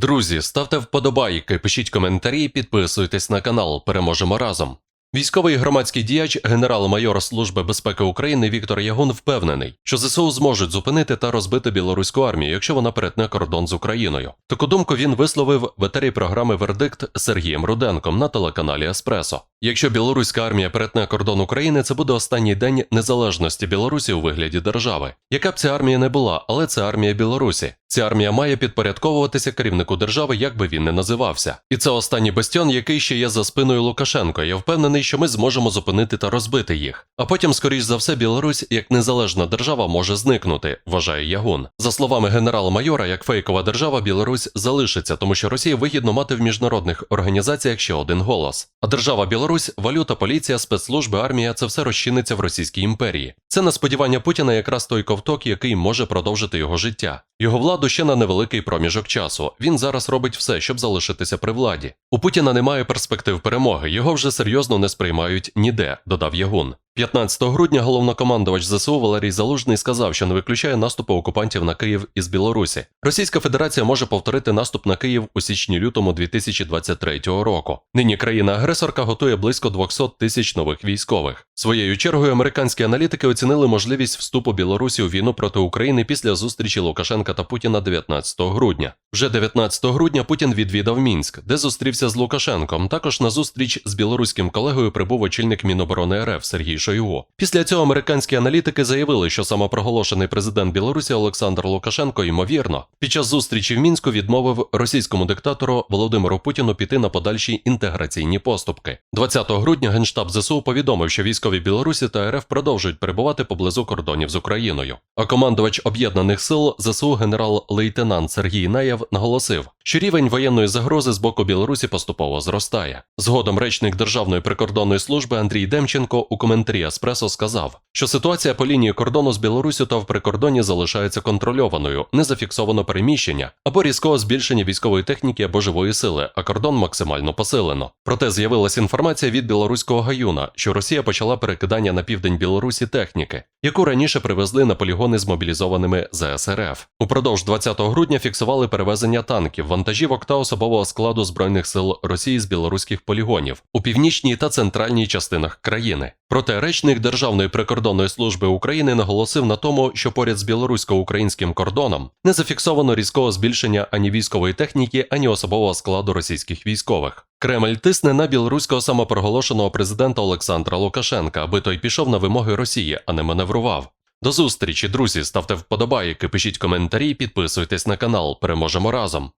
Друзі, ставте вподобайки, пишіть коментарі, підписуйтесь на канал. Переможемо разом. Військовий громадський діяч, генерал-майор Служби безпеки України Віктор Ягун впевнений, що ЗСУ зможуть зупинити та розбити білоруську армію, якщо вона перетне кордон з Україною. Таку думку він висловив в етері програми Вердикт Сергієм Руденком на телеканалі Еспресо. Якщо білоруська армія перетне кордон України, це буде останній день незалежності Білорусі у вигляді держави. Яка б ця армія не була, але це армія Білорусі. Ця армія має підпорядковуватися керівнику держави, як би він не називався. І це останній бастіон, який ще є за спиною Лукашенко. Я впевнений, що ми зможемо зупинити та розбити їх. А потім, скоріш за все, Білорусь як незалежна держава може зникнути, вважає Ягун. За словами генерал-майора, як фейкова держава, Білорусь залишиться, тому що Росії вигідно мати в міжнародних організаціях ще один голос. А держава Білорусь, валюта, поліція, спецслужби, армія це все розчиниться в Російській імперії. Це на сподівання Путіна якраз той ковток, який може продовжити його життя. Його владу ще на невеликий проміжок часу. Він зараз робить все, щоб залишитися при владі. У Путіна немає перспектив перемоги, його вже серйозно не сприймають ніде, додав Ягун. 15 грудня головнокомандувач ЗСУ Валерій Залужний сказав, що не виключає наступу окупантів на Київ із Білорусі. Російська Федерація може повторити наступ на Київ у січні-лютому 2023 року. Нині країна-агресорка готує близько 200 тисяч нових військових. Своєю чергою американські аналітики оцінили можливість вступу Білорусі у війну проти України після зустрічі Лукашенка та Путіна 19 грудня. Вже 19 грудня Путін відвідав Мінськ, де зустрівся з Лукашенком. Також на зустріч з білоруським колегою прибув очільник Міноборони РФ Сергій Шойгу. Після цього американські аналітики заявили, що самопроголошений президент Білорусі Олександр Лукашенко, ймовірно, під час зустрічі в мінську відмовив російському диктатору Володимиру Путіну піти на подальші інтеграційні поступки. 20 грудня генштаб ЗСУ повідомив, що військові Білорусі та РФ продовжують перебувати поблизу кордонів з Україною. А командувач об'єднаних сил ЗСУ генерал-лейтенант Сергій Наєв наголосив, що рівень воєнної загрози з боку Білорусі поступово зростає. Згодом речник Державної прикордонної служби Андрій Демченко у коментарі Еспресо сказав, що ситуація по лінії кордону з Білорусю та в прикордоні залишається контрольованою, не зафіксовано переміщення або різкого збільшення військової техніки або живої сили, а кордон максимально посилено. Проте з'явилася інформація від білоруського гаюна, що Росія почала перекидання на південь Білорусі техніки, яку раніше привезли на полігони з мобілізованими ЗСРФ. Упродовж 20 грудня фіксували перевезення танків, вантажівок та особового складу збройних сил Росії з білоруських полігонів у північній та центральній частинах країни. Проте речник Державної прикордонної служби України наголосив на тому, що поряд з білорусько-українським кордоном не зафіксовано різкого збільшення ані військової техніки, ані особового складу російських військових. Кремль тисне на білоруського самопроголошеного президента Олександра Лукашенка, аби той пішов на вимоги Росії, а не маневрував. До зустрічі, друзі. Ставте вподобайки, пишіть коментарі, підписуйтесь на канал. Переможемо разом.